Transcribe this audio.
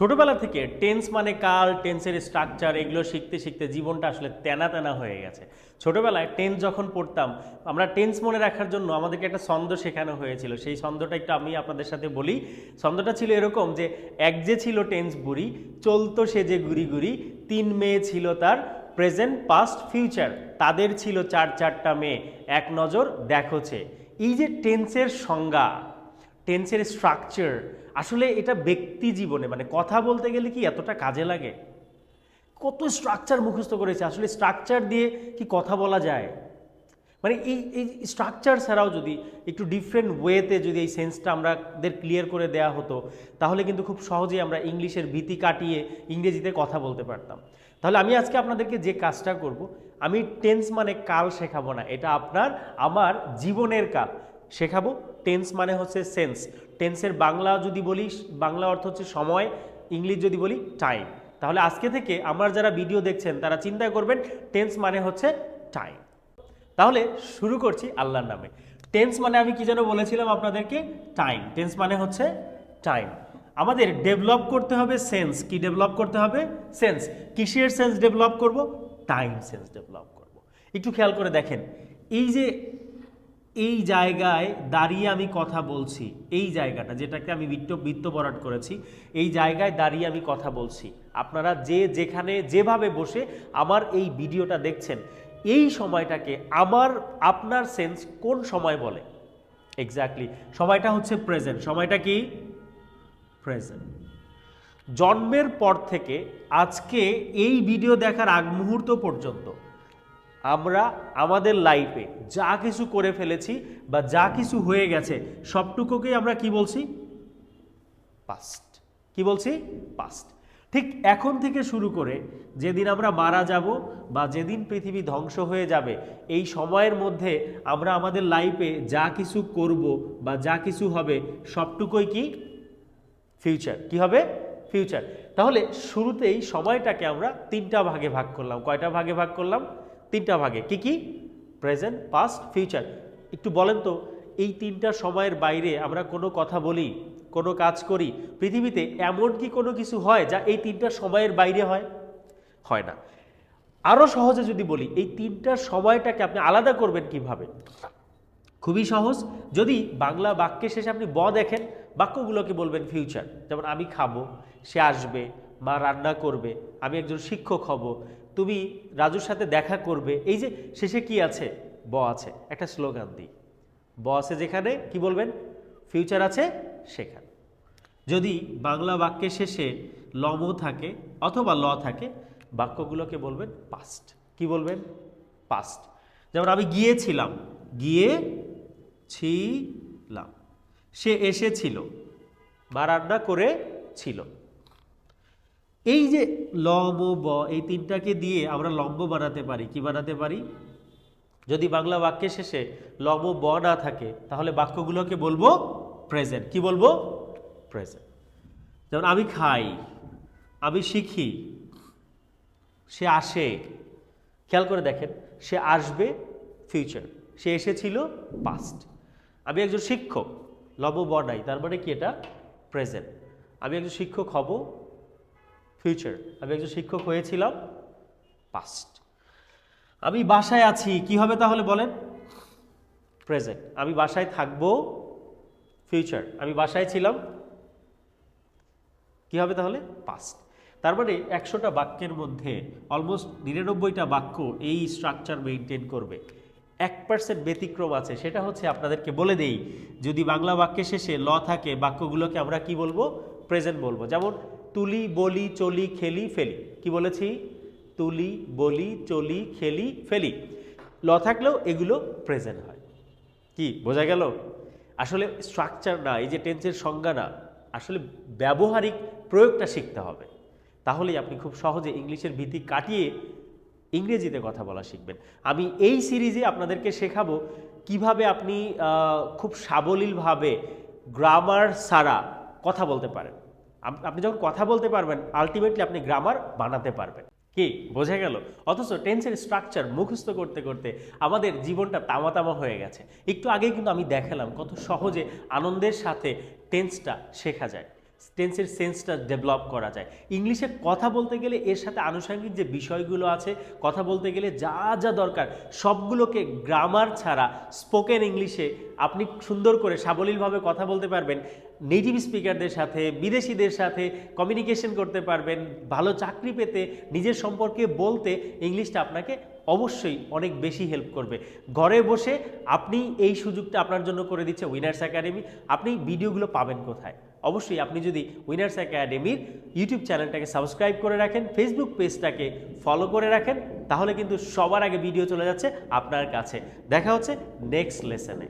ছোটবেলা থেকে টেন্স মানে কাল টেন্সের স্ট্রাকচার এগুলো শিখতে শিখতে জীবনটা আসলে তেনা তেনা হয়ে গেছে। ছোটবেলায় টেন্স যখন পড়তাম, আমরা টেন্স মনে রাখার জন্য আমাদেরকে একটা ছন্দ শেখানো হয়েছিল। সেই ছন্দটা একটু আমি আপনাদের সাথে বলি। ছন্দটা ছিল এরকম যে, এক যে ছিল টেন্স বুড়ি, চলতো সে যে গুড়ি গুড়ি, তিন মেয়ে ছিল তার প্রেজেন্ট পাস্ট ফিউচার তাদের ছিল চার চারটা মেয়ে। এক নজর দেখোছে এই যে টেন্সের সংজ্ঞা টেন্সের স্ট্রাকচার আসলে এটা ব্যক্তি জীবনে মানে কথা বলতে গেলে কি এতটা কাজে লাগে? কত স্ট্রাকচার মুখস্থ করেছে? আসলে স্ট্রাকচার দিয়ে কি কথা বলা যায়? মানে এই এই স্ট্রাকচার ছাড়াও যদি একটু ডিফারেন্ট ওয়েতে যদি এই সেন্সটা আমাদের ক্লিয়ার করে দেওয়া হতো, তাহলে কিন্তু খুব সহজেই আমরা ইংলিশের ভীতি কাটিয়ে ইংরেজিতে কথা বলতে পারতাম। তাহলে আমি আজকে আপনাদেরকে যে কাজটা করব, আমি টেন্স মানে কাল শেখাবো না, এটা আপনার, আমার জীবনের কাল। শেখাবো। টেন্স মানে হচ্ছে সেন্স টেন্সের বাংলা যদি বলি, বাংলা অর্থ হচ্ছে সময়, ইংলিশ যদি বলি টাইম তাহলে আজকে থেকে আমার যারা ভিডিও দেখছেন, তারা চিন্তা করবেন টেন্স মানে হচ্ছে টাইম তাহলে শুরু করছি আল্লাহর নামে। টেন্স মানে আমি কি যেন বলেছিলাম আপনাদেরকে? টাইম টেন্স মানে হচ্ছে টাইম আমাদের ডেভেলপ করতে হবে সেন্স কি ডেভেলপ করতে হবে? সেন্স কিসের সেন্স ডেভেলপ করব? টাইম সেন্স ডেভেলপ করব। একটু খেয়াল করে দেখেন। এই যে এই জায়গায় দাঁড়িয়ে আমি কথা বলছি, এই জায়গাটা যেটাকে আমি বৃত্ত বৃত্ত বরাট করেছি, এই জায়গায় দাঁড়িয়ে আমি কথা বলছি। আপনারা যে যেখানে, যেভাবে বসে আমার এই ভিডিওটা দেখছেন, এই সময়টাকে আমার, আপনার সেন্স কোন সময় বলে? এক্স্যাক্টলি সময়টা হচ্ছে প্রেজেন্ট সময়টা কি? প্রেজেন্ট জন্মের পর থেকে আজকে এই ভিডিও দেখার আগ মুহূর্ত পর্যন্ত আমরা আমাদের লাইফে যা কিছু করে ফেলেছি বা যা কিছু হয়ে গেছে, সবটুকুকেই আমরা কি বলছি? পাস্ট কি বলছি? পাস্ট ঠিক এখন থেকে শুরু করে যেদিন আমরা মারা যাব বা যেদিন পৃথিবী ধ্বংস হয়ে যাবে, এই সময়ের মধ্যে আমরা আমাদের লাইফে যা কিছু করব বা যা কিছু হবে, সবটুকুই কি? ফিউচার কি হবে? ফিউচার তাহলে শুরুতেই সময়টাকে আমরা তিনটা ভাগে ভাগ করলাম। কয়টা ভাগে ভাগ করলাম? তিনটা ভাগে। কি কি? প্রেজেন্ট পাস্ট ফিউচার একটু বলেন তো, এই তিনটা সময়ের বাইরে আমরা কোনো কথা বলি, কোনো কাজ করি, পৃথিবীতে এমন কি কোনো কিছু হয় যা এই তিনটা সময়ের বাইরে হয়? হয় না। আরও সহজে যদি বলি, এই তিনটা সময়টাকে আপনি আলাদা করবেন কীভাবে? খুবই সহজ। যদি বাংলা বাক্যের শেষে আপনি ব দেখেন, বাক্যগুলোকে বলবেন ফিউচার যেমন, আমি খাব, সে আসবে, মা রান্না করবে, আমি একজন শিক্ষক হব তুমি রাজুর সাথে দেখা করবে। এই যে শেষে কি আছে? ব আছে। একটা স্লোগান দিই। ব আছে যেখানে, কি বলবেন? ফিউচার আছে সেখানে। যদি বাংলা বাক্যের শেষে লম থাকে অথবা ল থাকে, বাক্যগুলোকে বলবেন পাস্ট কি বলবেন? পাস্ট যেমন আমি গিয়েছিলাম গিয়ে ছিলাম সে এসেছিল বা রান্না করে ছিল এই যে লম ও ব, এই তিনটাকে দিয়ে আমরা লম্ব বানাতে পারি। কি বানাতে পারি? যদি বাংলা বাক্যের শেষে লম ব না থাকে, তাহলে বাক্যগুলোকে বলব প্রেজেন্ট কি বলব? প্রেজেন্ট যেমন, আমি খাই, আমি শিখি, সে আসে। খেয়াল করে দেখেন, সে আসবে ফিউচার সে এসেছিল পাস্ট আমি একজন শিক্ষক লব বনাই তার মানে কি এটা? প্রেজেন্ট আমি একজন শিক্ষক হব ফিউচার আমি একজন শিক্ষক হয়েছিলাম পাস্ট আমি বাসায় আছি, কি হবে তাহলে বলেন? প্রেজেন্ট আমি বাসায় থাকব ফিউচার আমি বাসায় ছিলাম, কি হবে তাহলে? পাস্ট তার মানে একশোটা বাক্যের মধ্যে অলমোস্ট নিরানব্বইটা বাক্য এই স্ট্রাকচার মেনটেন করবে। এক পার্সেন্ট ব্যতিক্রম আছে, সেটা হচ্ছে আপনাদেরকে বলে দেই, যদি বাংলা বাক্যের শেষে ল থাকে, বাক্যগুলোকে আমরা কি বলব? প্রেজেন্ট বলব। যেমন তুলি, বলি, চলি, খেলি, ফেলি। কি বলেছি? তুলি, বলি, চলি, খেলি, ফেলি। ল থাকলেও এগুলো প্রেজেন্ট হয়। কি, বোঝা গেল? আসলে স্ট্রাকচার না, এই যে টেন্সের সংজ্ঞা না, আসলে ব্যবহারিক প্রয়োগটা শিখতে হবে। তাহলেই আপনি খুব সহজে ইংলিশের ভীতি কাটিয়ে ইংরেজিতে কথা বলা শিখবেন। আমি এই সিরিজে আপনাদেরকে শেখাবো কীভাবে আপনি খুব সাবলীলভাবে গ্রামার সারা কথা বলতে পারেন। আপনি যখন কথা বলতে পারবেন আলটিমেটলি আপনি গ্রামার বানাতে পারবেন। কি? বোঝা গেল? অথচ টেন্সের স্ট্রাকচার মুখস্থ করতে করতে আমাদের জীবনটা তামাতামা তামা হয়ে গেছে। একটু আগেই কিন্তু আমি দেখালাম কত সহজে আনন্দের সাথে টেন্সটা শেখা যায়। টেন্সের সেন্সটা ডেভেলপ করা যায়। ইংলিশে কথা বলতে গেলে এর সাথে আনুষঙ্গিক যে বিষয়গুলো আছে, কথা বলতে গেলে যা যা দরকার, সবগুলোকে গ্রামার ছাড়া স্পোকেন ইংলিশে আপনি সুন্দর করে সাবলীলভাবে কথা বলতে পারবেন নেটিভ স্পিকারদের সাথে, বিদেশিদের সাথে কমিউনিকেশন করতে পারবেন, ভালো চাকরি পেতে, নিজের সম্পর্কে বলতে ইংলিশটা আপনাকে অবশ্যই অনেক বেশি হেল্প করবে। ঘরে বসে আপনি এই সুযোগটা আপনার জন্য করে দিচ্ছে উইনার্স একাডেমি আপনি ভিডিওগুলো পাবেন কোথায়? অবশ্যই আপনি যদি উইনার্স একাডেমির ইউটিউব চ্যানেলটাকে সাবস্ক্রাইব করে রাখেন ফেসবুক পেজটাকে ফলো করে রাখেন, তাহলে কিন্তু সবার আগে ভিডিও চলে যাচ্ছে আপনার কাছে। দেখা হচ্ছে নেক্সট লেসনে